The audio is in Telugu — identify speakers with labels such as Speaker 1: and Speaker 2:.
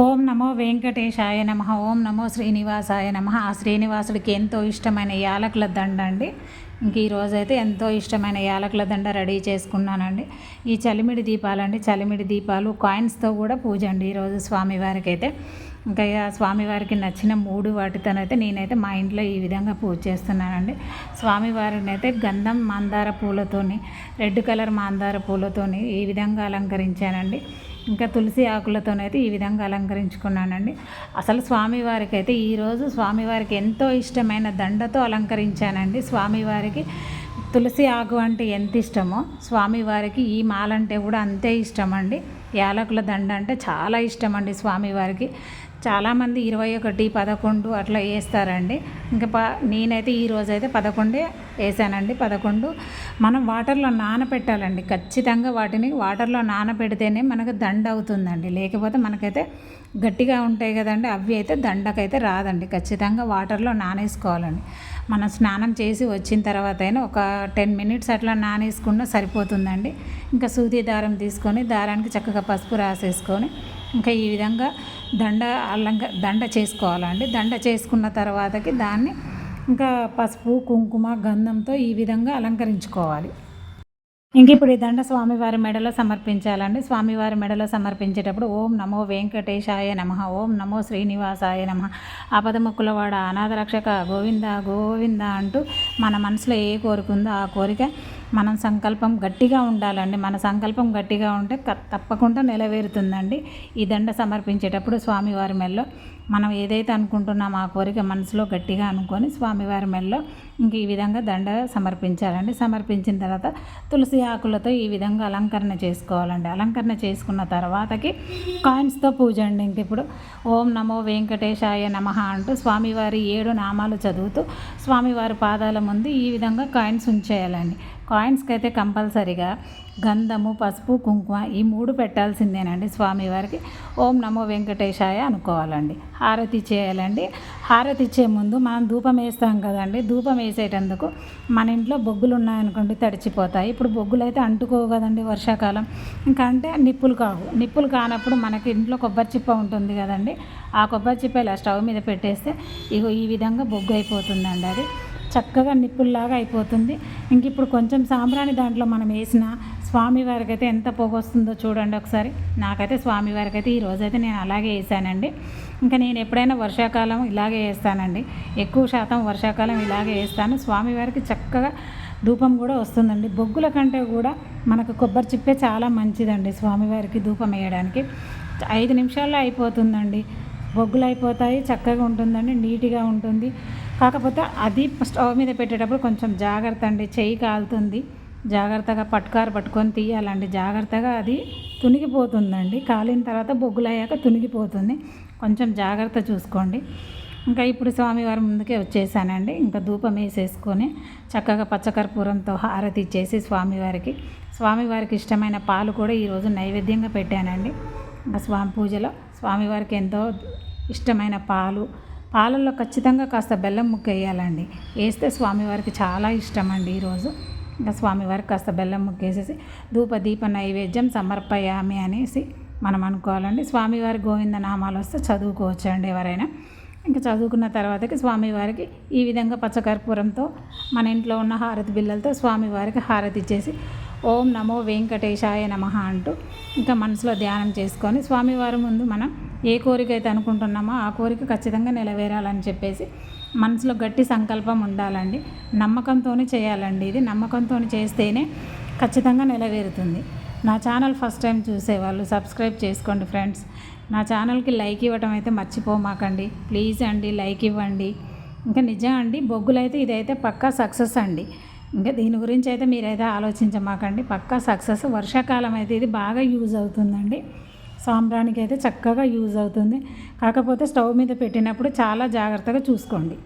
Speaker 1: ఓం నమో వెంకటేశాయ నమ ఓం నమో శ్రీనివాసాయ నమ. ఆ శ్రీనివాసుడికి ఎంతో ఇష్టమైన యాలకుల దండ అండి. ఇంక ఈరోజు అయితే ఎంతో ఇష్టమైన యాలకుల దండ రెడీ చేసుకున్నానండి. ఈ చలిమిడి దీపాలండి. చలిమిడి దీపాలు కాయిన్స్తో కూడా పూజ అండి ఈరోజు స్వామివారికి అయితే ఇంకా స్వామివారికి నచ్చిన మూడు వాటితోనైతే నేనైతే మా ఇంట్లో ఈ విధంగా పూజ చేస్తున్నానండి. స్వామివారిని అయితే గంధం మందార పూలతోని రెడ్ కలర్ మందార పూలతోని ఈ విధంగా అలంకరించానండి. ఇంకా తులసి ఆకులతోనైతే ఈ విధంగా అలంకరించుకున్నానండి. అసలు స్వామివారికి అయితే ఈరోజు స్వామివారికి ఎంతో ఇష్టమైన దండతో అలంకరించానండి. స్వామివారికి తులసి ఆకు అంటే ఎంత ఇష్టమో స్వామివారికి ఈ మాల అంటే కూడా అంతే ఇష్టం అండి యాలకుల దండ అంటే చాలా ఇష్టం అండి స్వామివారికి. చాలామంది ఇరవై ఒకటి పదకొండు అట్లా వేస్తారండి. ఇంకా ప నేనైతే ఈరోజు అయితే పదకొండే వేసానండి పదకొండు. మనం వాటర్లో నానపెట్టాలండి ఖచ్చితంగా వాటిని వాటర్లో నానపెడితేనే మనకు దండ అవుతుందండి. లేకపోతే మనకైతే గట్టిగా ఉంటాయి కదండి అవి అయితే దండకైతే రాదండి. ఖచ్చితంగా వాటర్లో నానేసుకోవాలండి. మనం స్నానం చేసి వచ్చిన తర్వాత అయినా ఒక టెన్ మినిట్స్ అట్లా నానేసుకున్నా సరిపోతుందండి. ఇంకా సూది దారం తీసుకొని దారానికి చక్కగా పసుపు రాసేసుకొని ఇంకా ఈ విధంగా దండ అల్లంగా దండ చేసుకోవాలండి దండ చేసుకున్న తర్వాతకి దాన్ని ఇంకా పసుపు కుంకుమ గంధంతో ఈ విధంగా అలంకరించుకోవాలి. ఇంక ఇప్పుడు ఈ దండ స్వామివారి మెడలో సమర్పించాలండి. స్వామివారి మెడలో సమర్పించేటప్పుడు ఓం నమో వెంకటేశాయ నమ ఓం నమో శ్రీనివాసాయ నమ. ఆపదముక్కులవాడ అనాథ రక్షక గోవింద గోవింద అంటూ మన మనసులో ఏ కోరిక ఉందో ఆ కోరిక మనం సంకల్పం గట్టిగా ఉండాలండి. మన సంకల్పం గట్టిగా ఉంటే తప్పకుండా నెరవేరుతుందండి. ఈ దండ సమర్పించేటప్పుడు స్వామివారి మెల్లో మనం ఏదైతే అనుకుంటున్నామో ఆ కోరిక మనసులో గట్టిగా అనుకొని స్వామివారి మెల్లో ఇంక ఈ విధంగా దండ సమర్పించాలండి. సమర్పించిన తర్వాత తులసి ఆకులతో ఈ విధంగా అలంకరణ చేసుకోవాలండి. అలంకరణ చేసుకున్న తర్వాతకి కాయిన్స్తో పూజ అండి. ఇంక ఇప్పుడు ఓం నమో వెంకటేశాయ నమ అంటూ స్వామివారి ఏడు నామాలు చదువుతూ స్వామివారి పాదాల ముందు ఈ విధంగా కాయిన్స్ ఉంచేయాలండి. కాయిన్స్కి అయితే కంపల్సరిగా గంధము పసుపు కుంకుమ ఈ మూడు పెట్టాల్సిందేనండి స్వామివారికి. ఓం నమో వెంకటేశాయ అనుకోవాలండి. హారతి చేయాలండి. హారతి ఇచ్చే ముందు మనం ధూపం వేస్తాం కదండి. ధూపం వేసేటందుకు మన ఇంట్లో బొగ్గులు ఉన్నాయనుకోండి తడిచిపోతాయి. ఇప్పుడు బొగ్గులు అయితే అంటుకోవు కదండి వర్షాకాలం. ఇంకా అంటే నిప్పులు కావు. నిప్పులు కానప్పుడు మనకి ఇంట్లో కొబ్బరి చిప్ప ఉంటుంది కదండి. ఆ కొబ్బరి చిప్ప ఇలా స్టవ్ మీద పెట్టేస్తే ఇగో ఈ విధంగా బొగ్గు అయిపోతుందండి అది. చక్కగా నిప్పుల్లాగా అయిపోతుంది. ఇంక ఇప్పుడు కొంచెం సాంబ్రాణి దాంట్లో మనం వేసిన స్వామివారికి అయితే ఎంత పొగ వస్తుందో చూడండి ఒకసారి. నాకైతే స్వామివారికి అయితే ఈరోజైతే నేను అలాగే వేసానండి. ఇంకా నేను ఎప్పుడైనా వర్షాకాలం ఇలాగే వేస్తానండి. ఎక్కువ శాతం వర్షాకాలం ఇలాగే వేస్తాను. స్వామివారికి చక్కగా ధూపం కూడా వస్తుందండి. బొగ్గుల కంటే కూడా మనకు కొబ్బరి చిప్పే చాలా మంచిదండి స్వామివారికి ధూపం వేయడానికి. ఐదు నిమిషాల్లో అయిపోతుందండి. బొగ్గులు అయిపోతాయి చక్కగా ఉంటుందండి నీట్గా ఉంటుంది. కాకపోతే అది స్టవ్ మీద పెట్టేటప్పుడు కొంచెం జాగ్రత్త అండి. చెయ్యి కాలుతుంది. జాగ్రత్తగా పట్టుకారు పట్టుకొని తీయాలండి. జాగ్రత్తగా అది తునిగిపోతుందండి. కాలిన తర్వాత బొగ్గులయ్యాక తునిగిపోతుంది. కొంచెం జాగ్రత్త చూసుకోండి. ఇంకా ఇప్పుడు స్వామివారి ముందుకే వచ్చేసానండి. ఇంకా ధూపం వేసేసుకొని చక్కగా పచ్చకర్పూరంతో హారతి ఇచ్చేసి స్వామివారికి. స్వామివారికి ఇష్టమైన పాలు కూడా ఈరోజు నైవేద్యంగా పెట్టానండి. ఇంకా స్వామి పూజలో స్వామివారికి ఎంతో ఇష్టమైన పాలు పాలల్లో ఖచ్చితంగా కాస్త బెల్లం ముక్క వేయాలండి వేస్తే స్వామివారికి చాలా ఇష్టం అండి ఈరోజు. ఇంకా స్వామివారికి కాస్త బెల్లం ముక్క వేసేసి ధూప దీప నైవేద్యం సమర్పయామి అనేసి మనం అనుకోవాలండి. స్వామివారి గోవింద నామాలు వస్తే చదువుకోవచ్చు అండి ఎవరైనా. ఇంకా చదువుకున్న తర్వాతకి స్వామివారికి ఈ విధంగా పచ్చకర్పూరంతో మన ఇంట్లో ఉన్న హారతి బిళ్ళలతో స్వామివారికి హారతి ఇచ్చేసి ఓం నమో వెంకటేశాయ నమ అంటూ ఇంకా మనసులో ధ్యానం చేసుకొని స్వామివారి ముందు మనం ఏ కోరిక అయితే అనుకుంటున్నామో ఆ కోరిక ఖచ్చితంగా నెరవేరాలని చెప్పేసి మనసులో గట్టి సంకల్పం ఉండాలండి. నమ్మకంతో చేయాలండి ఇది. నమ్మకంతో చేస్తేనే ఖచ్చితంగా నెరవేరుతుంది. నా ఛానల్ ఫస్ట్ టైం చూసేవాళ్ళు సబ్స్క్రైబ్ చేసుకోండి ఫ్రెండ్స్. నా ఛానల్కి లైక్ ఇవ్వటం అయితే మర్చిపోమాకండి. ప్లీజ్ అండి లైక్ ఇవ్వండి. ఇంకా నిజం అండి బొగ్గులైతే ఇదైతే పక్కా సక్సెస్ అండి. ఇంకా దీని గురించి అయితే మీరైతే ఆలోచించమాకండి. పక్కా సక్సెస్. వర్షాకాలం అయితే ఇది బాగా యూజ్ అవుతుందండి. సాంబ్రానికి అయితే చక్కగా యూజ్ అవుతుంది. కాకపోతే స్టవ్ మీద పెట్టినప్పుడు చాలా జాగ్రత్తగా చూసుకోండి.